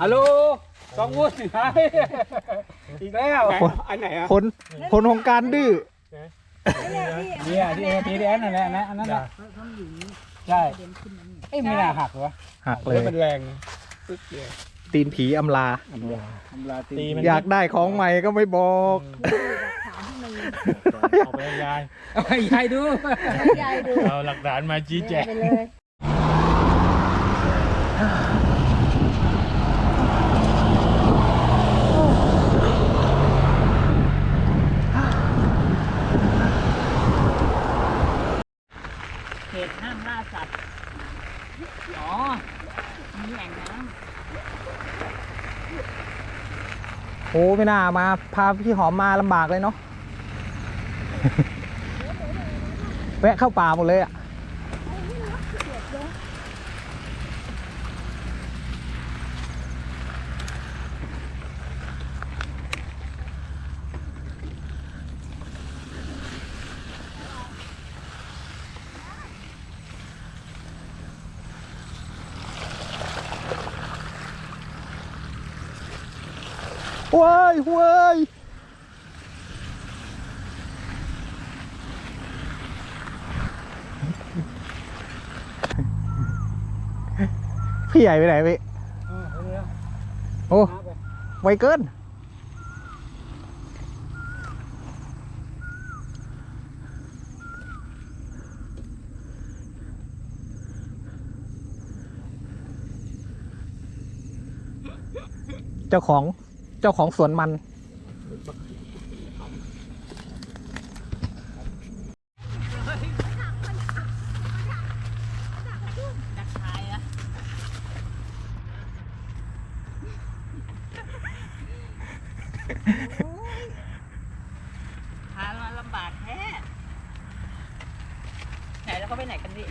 ฮัลโหลสองวุ้นหายอีกแล้วอันไหนอะผลผลของการดื้อเนี่ยที่เอทีเอนั่นแหละนะอันนั้นแหละใช่เอ้ยไม่น่าหักวะหักเลยมันแรงปึ๊กเลยตีนผีอำลาทำลายตีตีมันอยากได้ของใหม่ก็ไม่บอกออกไปยายเอาให้ยายดูยายดูเอาหลักฐานมาชี้แจง ไปเลย เขตห้ามล่าสัตว์ อ๋อ มีแอ่งน้ โอ้ไม่น่ามา พาพี่หอมมาลำบากเลยเนาะ แวะเข้าป่าหมดเลยอะ ยเว้ยพี่ใหญ่ไปไหนพี่โอ้ไวเกิน เจ้าของ เจ้าของสวนมันำดักทายอะพามาลำบากแท้ ไหนแล้วเขาไปไหนกันดิ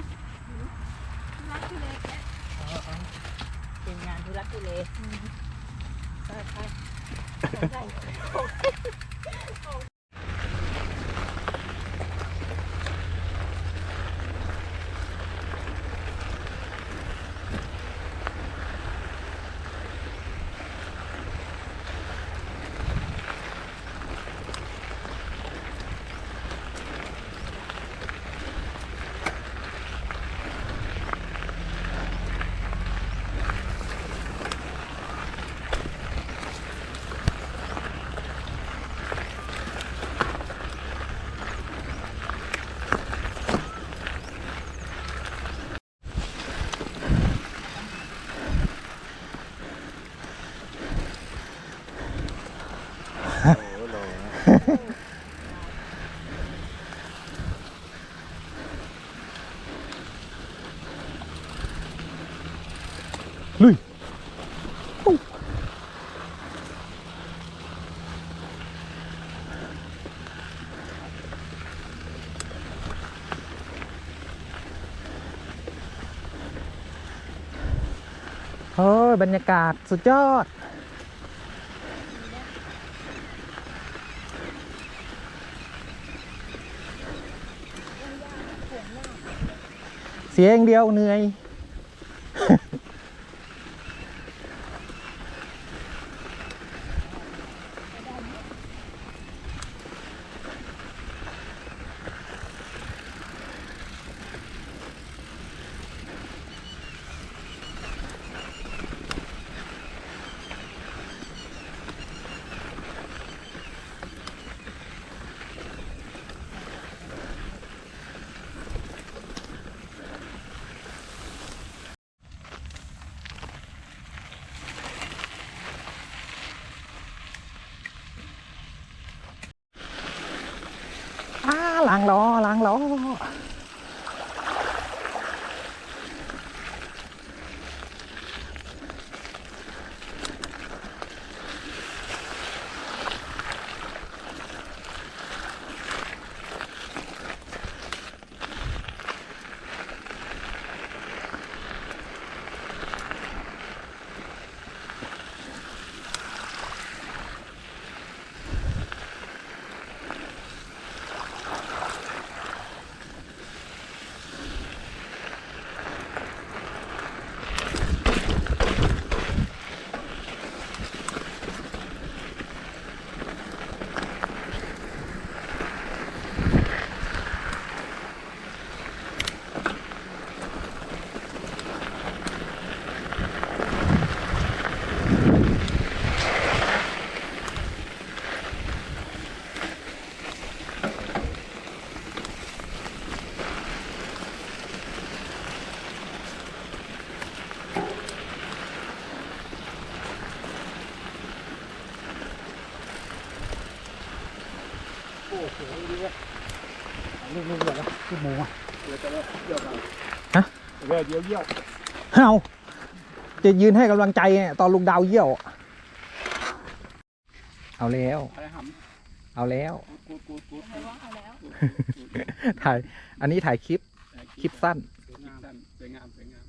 เป็นงานทุรักทุเลไปไปเฮ้ ยบรรยากาศสุดยอด เสียอย่างเดียวเหนื่อย ลูกลูกแบบลูกหมูอะเดี๋ยวจะเลี้ยวกันฮะเดี๋ยวเดี๋ยวเยี่ยวเอาจะยืนให้กำลังใจตอนลุงดาวเยี่ยว เอาแล้ว เอาแล้วถ่ายอันนี้ถ่ายคลิปคลิปสั้นสวยงามสวยงามสวยงาม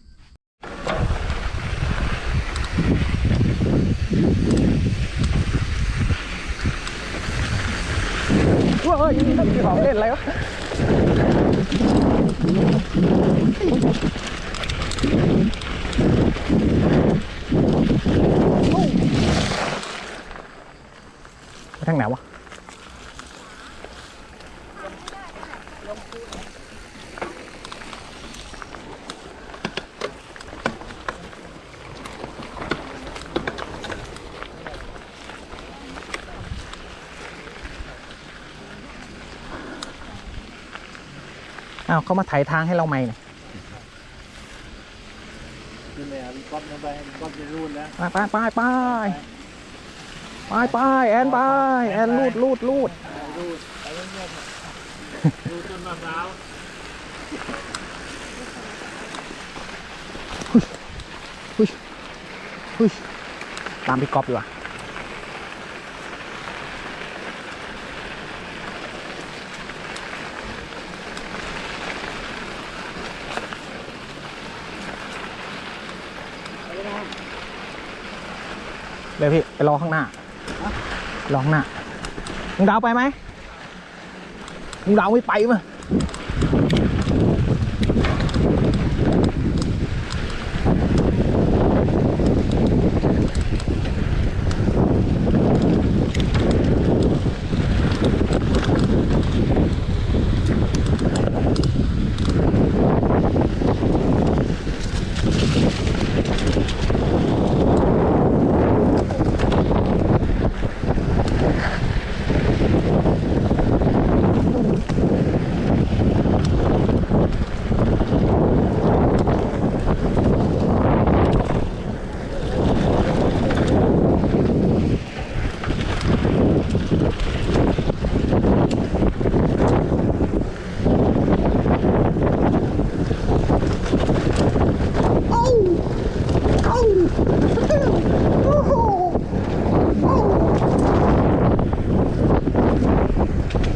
ว้าวยังมีของเล่นอะไรวะ ไปทางไหนวะ อ้าวเขามาไถ่ายทางให้เราใหม่เนี่ยขึ้นเลยอะก๊อฟลงไปก๊อฟจะรูดแล้วไปไปไปไปไปไปแอนไปแอนลูดลูดลูดรูดไปเรื่อยๆรูดต้นมะพร้าวอุ้ยตามพี่ก๊อฟดีกว่า เดี๋ยวพี่ไปรอข้างหน้ารอข้างหน้าลุงดาวไปไหมลุงดาวไม่ไปมั้ย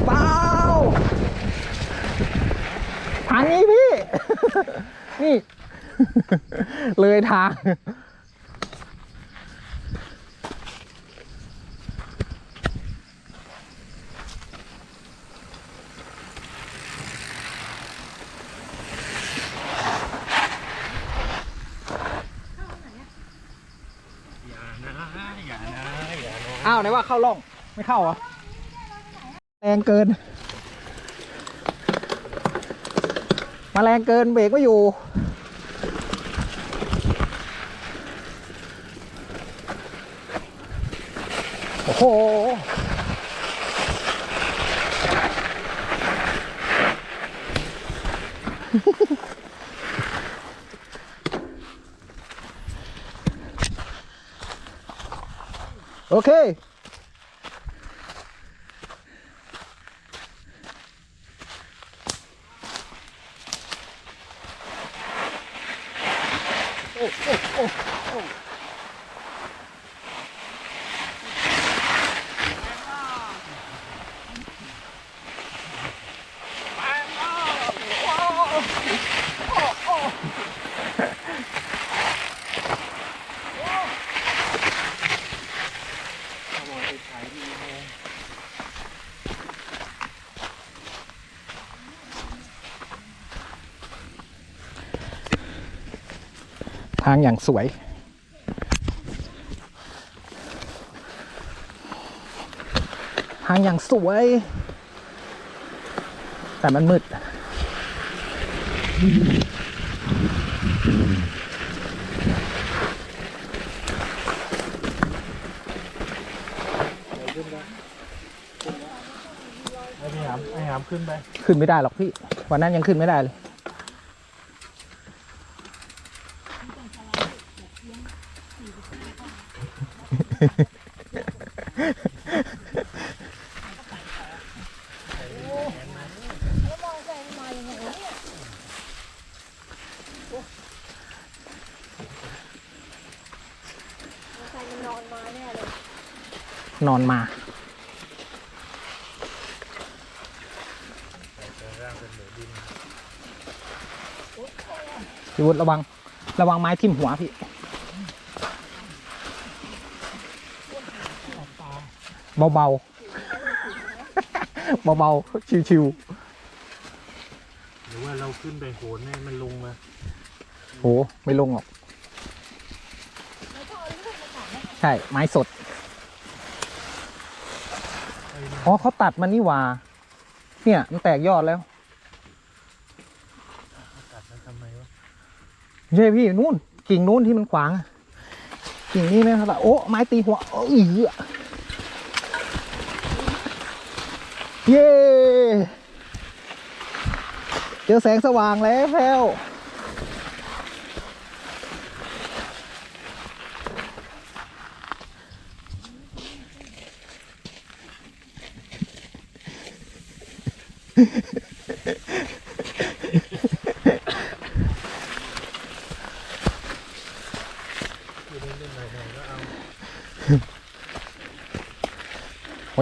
เปล่าทางนี้พี่ นี่ เลยทางอย่านะอย่านะอย่านะอ้าวไหนว่าเข้าร่อง ไม่เข้าเหรอแรงเกิน มาแรงเกินเบรกไม่อยู่ โอ้างอย่างสวย ทางอย่างสวย แต่มันมืดไอ้หามไอ้หามขึ้นไป ขึ้นไม่ได้หรอกพี่ วันนั้นยังขึ้นไม่ได้เลย น อนมา พี่วุฒิระวัง ระวังไม้ทิ่มหัวพี่เบาๆเบาๆชิวหรือว่าเราขึ้นไปโหนให้มันลงมาๆโหไม่ลงหรอก ใช่ ไม้สด อ๋อเขาตัดมันนี่หว่า เนี่ย มันแตกยอดแล้วตัดมันทำไมวะไม่ใช่พี่นู่นกิ่งนู้นที่มันขวางกิ่งนี้ไหมครับโอ้ไม้ตีหัวเอ้ยเย้เจอแสงสว่างแล้วแพลว หั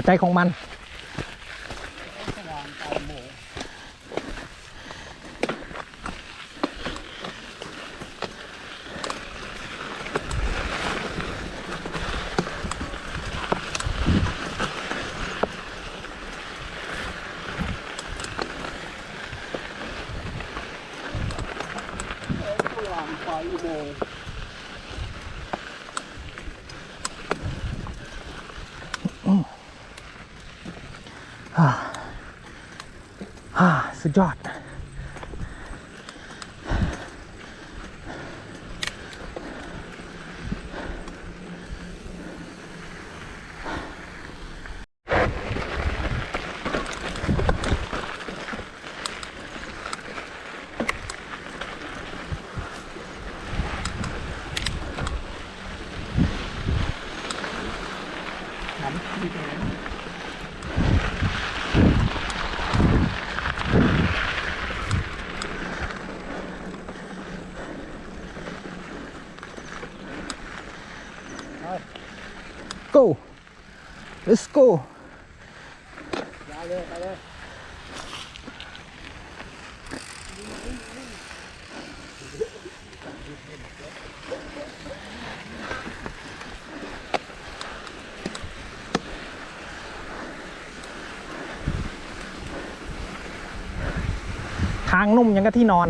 วใจของมัน ฮ่าฮ่าสุดยอด go let's go ทางนุ่มยังกับที่นอน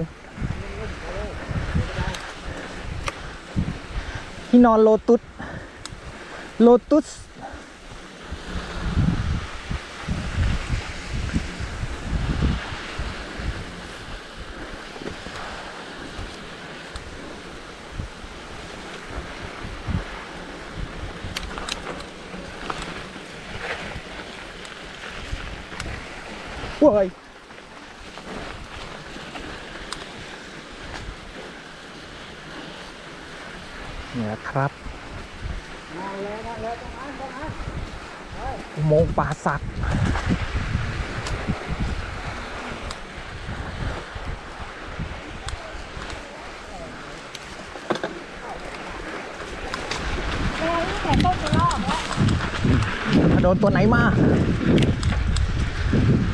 ที่นอนโลตุสโลตุส ว้ยเนี่ยครับอุโมงค์ป่าสักโดนตัวไหนมา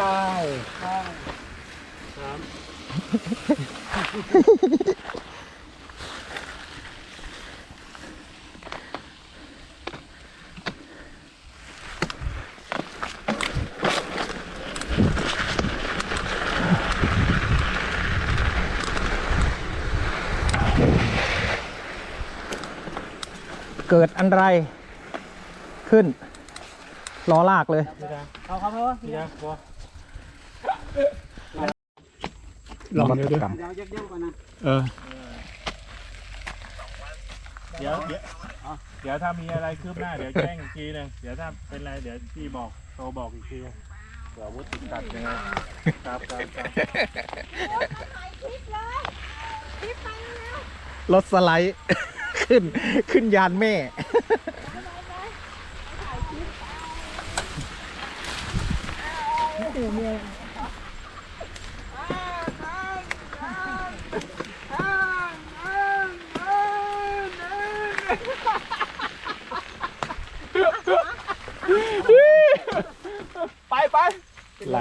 ตายสามเกิดอันไรขึ้นล้อลากเลยพี่ดาเอาครับเอาพี่ดา ลองเดี๋ยวเดี๋ยวเย็บๆก่อนนะเออ เดี๋ยวเดี๋ยวเอาเดี๋ยวถ้ามีอะไรคืบหน้าเดี๋ยวแจ้งอีกทีหนึงเดี๋ยวถ้าเป็นไรเดี๋ยวพี่บอกโทรบอกอีกทีเผื่ออาวุธติดขัดยังไงครับครับครับรถสไลด์ ขึ้น ขึ้นยานแม่ไป ไปไหล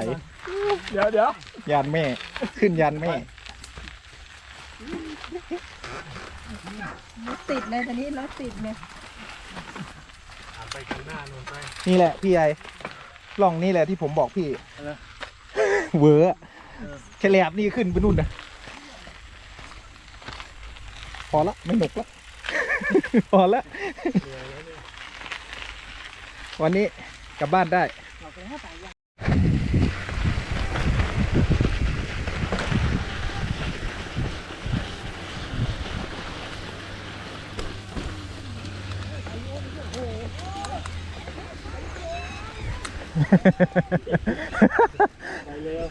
เดี๋ยวเดี๋ยวยานแม่ ขึ้นยานแม่ติดเลยตอนนี้รถติดเลยอะไปข้างหน้านู่นไปนี่แหละพี่ใหญ่ล่องนี่แหละที่ผมบอกพี่อะไรเวอร์อะแฉลบนี่ขึ้นไปนู่นนะพอละไม่หนุกละ พอละวันนี้กลับบ้านได้ไป เร็ว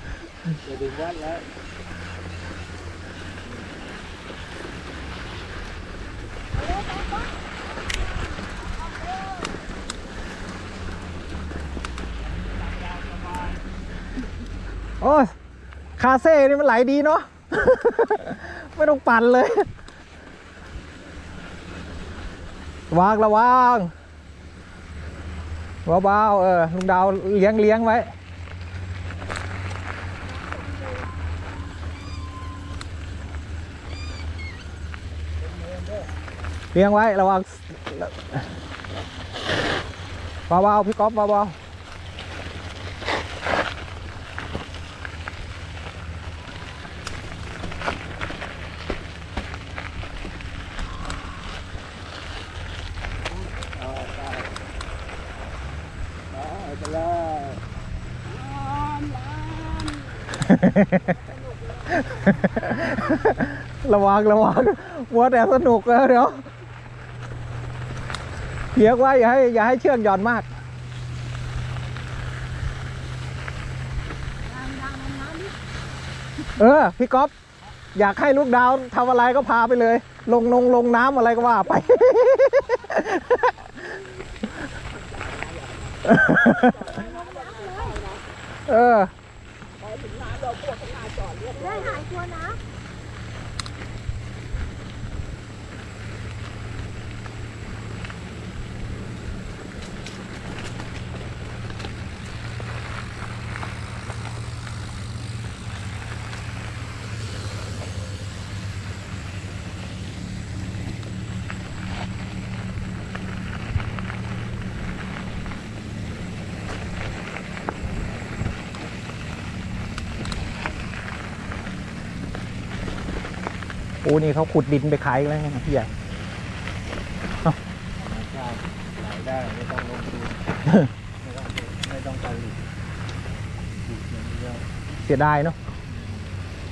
จะถึงวัดแล้วโอ้คาเซ่นี่มันไหลดีเนาะ ไม่ต้องปั่นเลย วางระวัง เบาๆเออลุงดาวเลี้ยงเลี้ยงไว้ เลี้ยงไว้ระวังเบาๆพี่ก๊อฟเบาๆ ระวังระวังมัวแต่สนุกแล้วเดี๋ยวเพียกไว้อย่าให้อย่าให้เชือกหย่อนมากเออพี่ก๊อฟอยากให้ลูกดาวทำอะไรก็พาไปเลย ลงลงลงน้ำอะไรก็ว่าไป เออ โอ้นี่เขาขุดดินไปขายแล้วไงพี่ใหญ่ใช่ไหลได้ไม่ต้องลงทุนไม่ต้องไม่ต้องการหลีกปลูกอย่างเดียวเสียดายเนาะ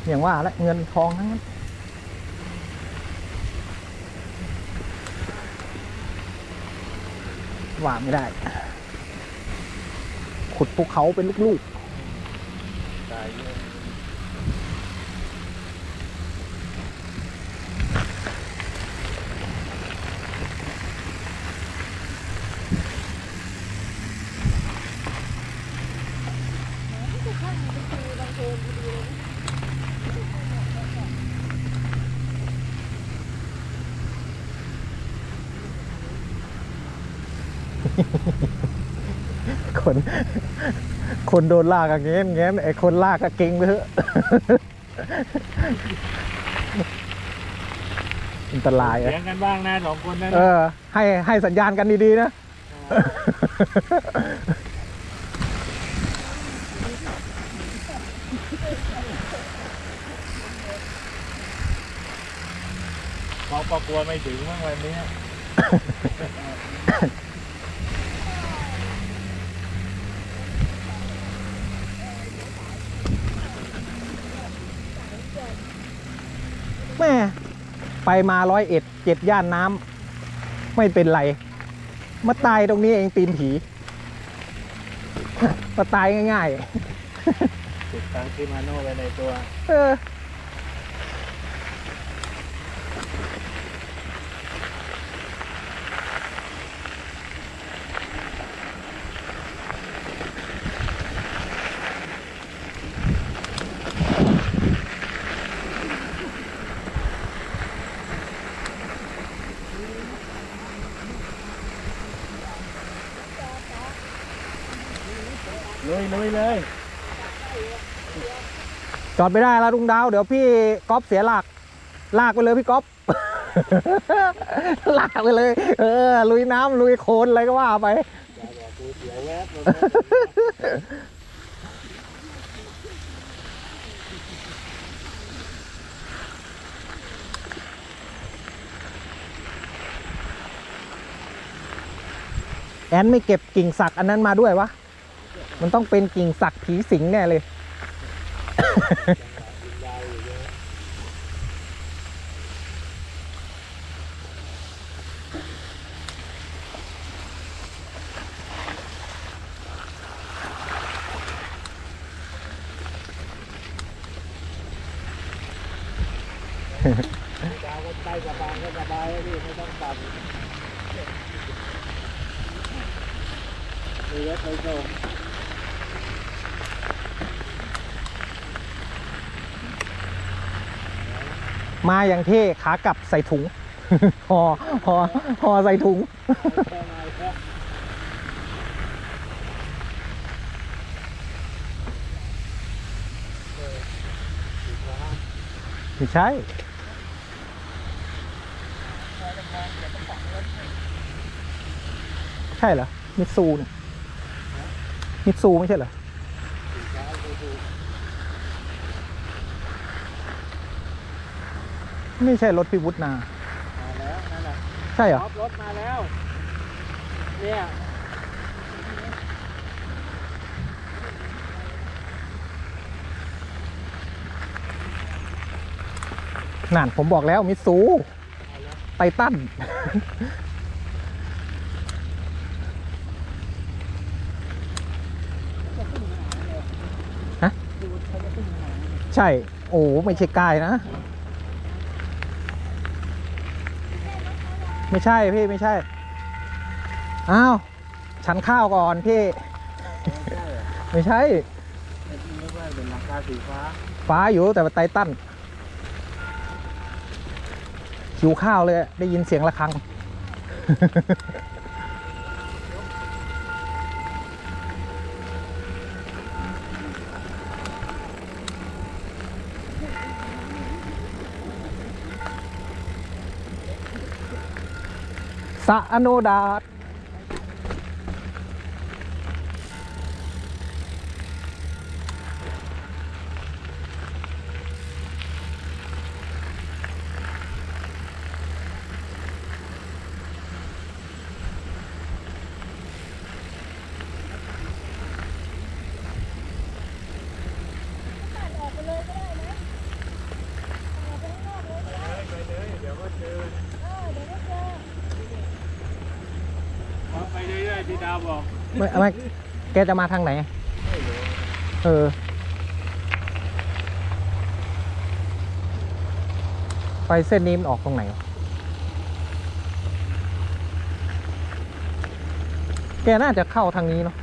อย่างว่าและเงินทองทั้งนั้นว่าไม่ได้ ขุดภูเขาเป็นลูกตายเยอะๆ คน คนโดนลากอะเงี้ยเงี้ยไอ้คนลากก็เก่งไปเถอะอันตรายอะเลี้ยงกันบ้างนะสองคนนะเออ ให้ให้สัญญาณกันดีๆนะเขาประกลัวไม่ถึงบ้างวันนี้ แม่ ไปมาร้อยเอ็ดเจ็ดย่านน้ำไม่เป็นไร มาตายตรงนี้เองตีนผีมาตายง่ายติดตั้งชิมาโน่ไว้ในตัวๆเออ ลุยลุยเลย จอดไม่ได้แล้วลุงดาว เดี๋ยวพี่ก๊อฟเสียหลัก ลากไปเลยพี่ก๊อฟ ลากไปเลย เออ ลุยน้ำลุยโคลนอะไรก็ว่าไปแวบเลยแอนไม่เก็บกิ่งสักอันนั้นมาด้วยวะ มันต้องเป็นกิ่งสักผีสิงแน่เลย ดาวก็ใกล้สบายก็สบายแล้วพี่ไม่ต้องตัดมีรถไปส่ง มา อย่างเท่ขากลับใส่ถุงห่อห่อห่อใส่ถุงแค่ไม่ใช่ ใช่เหรอ มิซูเนี่ยมิซูไม่ใช่เหรอ ไม่ใช่รถพี่วุฒนา มาแล้วนั่นแหละใช่เหรอท็อปรถมาแล้ว เนี่ยนั่นผมบอกแล้วมิตซูไททันฮะใช่ โอ้ไม่ใช่กายนะ ไม่ใช่พี่ไม่ใช่ อ้าว ฉันข้าวก่อนพี่ ไม่ใช่ไม่ใช่ไอ้ที่นึกว่าเป็นหลังคาสีฟ้า ฟ้าอยู่แต่ว่าไททันหิวข้าวเลยได้ยินเสียงระฆัง สะอโนดาตเอาไปเรื่อยๆพี่ดาวบอก ไม่ไม่แกจะมาทางไหน เออ ไปเส้นนี้มันออกตรงไหน แกน่าจะเข้าทางนี้เนาะ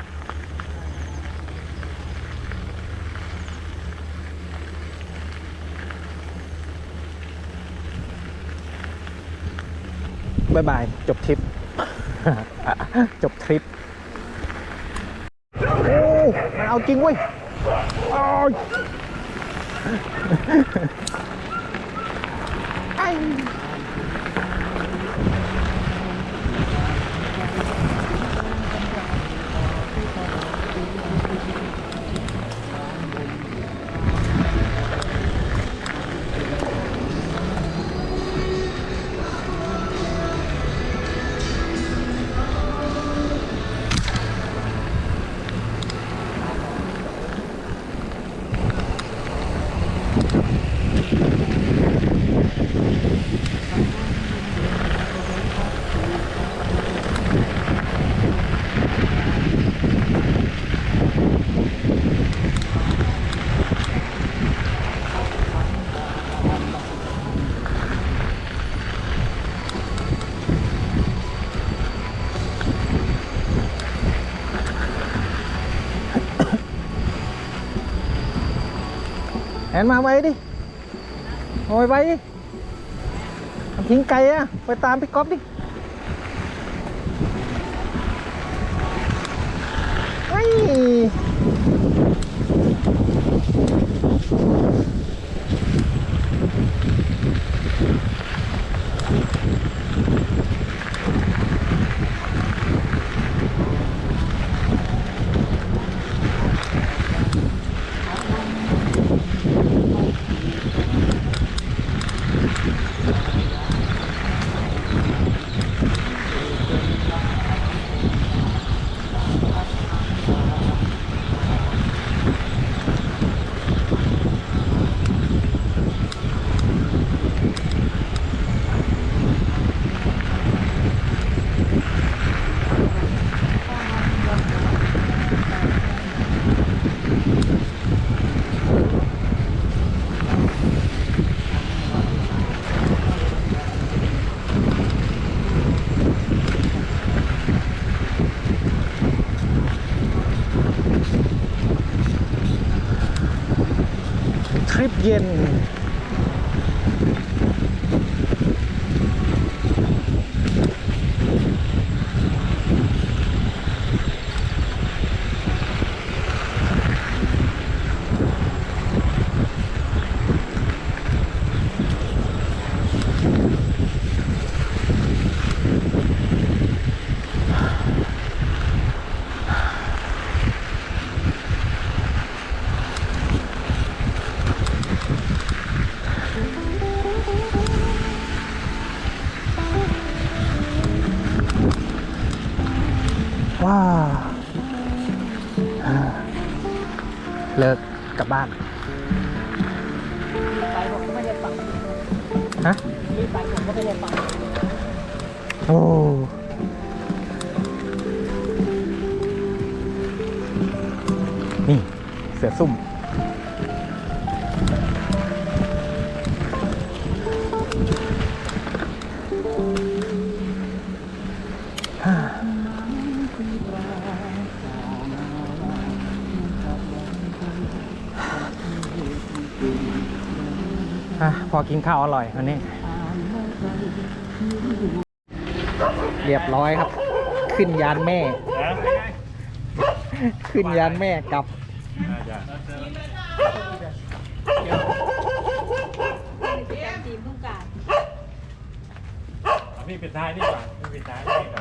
บายบาย จบทริป จบทริป เอาจริงเว้ยโอ้ยไอ้ นมาไว้ดิเอาไว้ไว้ดิมันทิ้งไกลอะไปตามพี่ก๊อฟดิไอ้ย ริปเย็น ไปผมก็ไม่ได้ฟังโอ้นี่ เสือซุ่มอะพอกินข้าวอร่อยวันนี้ รียบร้อยครับ ขึ้นยานแม่ ขึ้นยานแม่กลับทีมต้องการพี่ปิดท้ายนี่กว่าพี่ปิดท้ายนี่ก่อน